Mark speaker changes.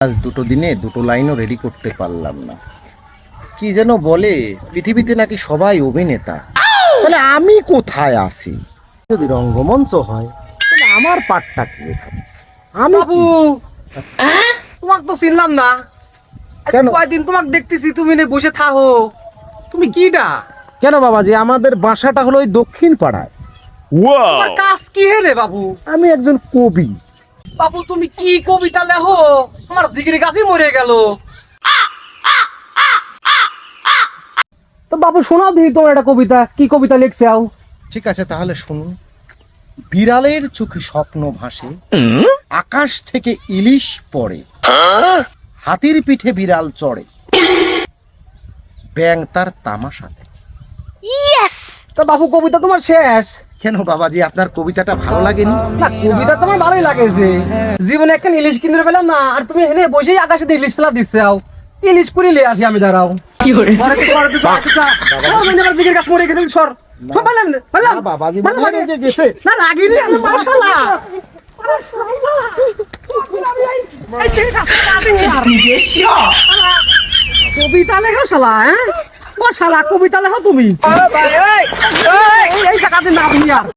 Speaker 1: আজ দুটো দিনে দুটো লাইনও রেডি করতে পারলাম না। কি যেন বলে পৃথিবীতে নাকি সবাই অভিনেতা। তাহলে আমি কোথায় আসি? যদি রঙ্গমঞ্চ হয় তাহলে আমার পাঠটা কি আমি
Speaker 2: বাবু! তোমাকে তো চিনলাম না।
Speaker 1: কেন?
Speaker 2: কয়দিন তোমাকে দেখতেছি তুমি নে বসে থাকো। তুমি কিডা?
Speaker 1: কেন বাবা যে আমাদের বাসাটা হলো ওই দক্ষিণ পাড়ায়।
Speaker 2: কাজ কি হে রে বাবু?
Speaker 1: আমি একজন কবি।
Speaker 2: বাবু তুমি কি কবিতা লেখো? আমার জিগির গাছই মরে গেল। তো বাবু শোনাও দিই তোমার একটা কবিতা। কি কবিতা লিখছে আও?
Speaker 1: ঠিক আছে তাহলে শুনুন। বিড়ালের চোখে স্বপ্ন ভাসে আকাশ থেকে ইলিশ পড়ে হাতির পিঠে বিড়াল চড়ে ব্যাং তার তামাশাতে ইয়েস
Speaker 2: তো বাবু কবিতা তোমার শেষ।
Speaker 1: কেন বাবাজি? আপনার কবিতাটা ভালো লাগেনি?
Speaker 2: না কবিতা তোমার ভালোই লাগেছে জীবনে একটা ইলিশ কিনে পেলাম না আর তুমি এনে বসেই আকাশে দিয়ে ইলিশ ফেলা দিচ্ছে আও। ইলিশ করে নিয়ে আসি আমি দাঁড়াও। মানে দিকের গাছ মরে গেছে, সর।
Speaker 1: বাবাজি
Speaker 2: আগে।
Speaker 1: গেছে।
Speaker 2: না, রাগিনি, আমি মাশাআল্লাহ। যে কবিতা লেখা শালা হ্যাঁ? ও শালা কবিতা লেখো তুমি। এই এই জায়গাতে না আর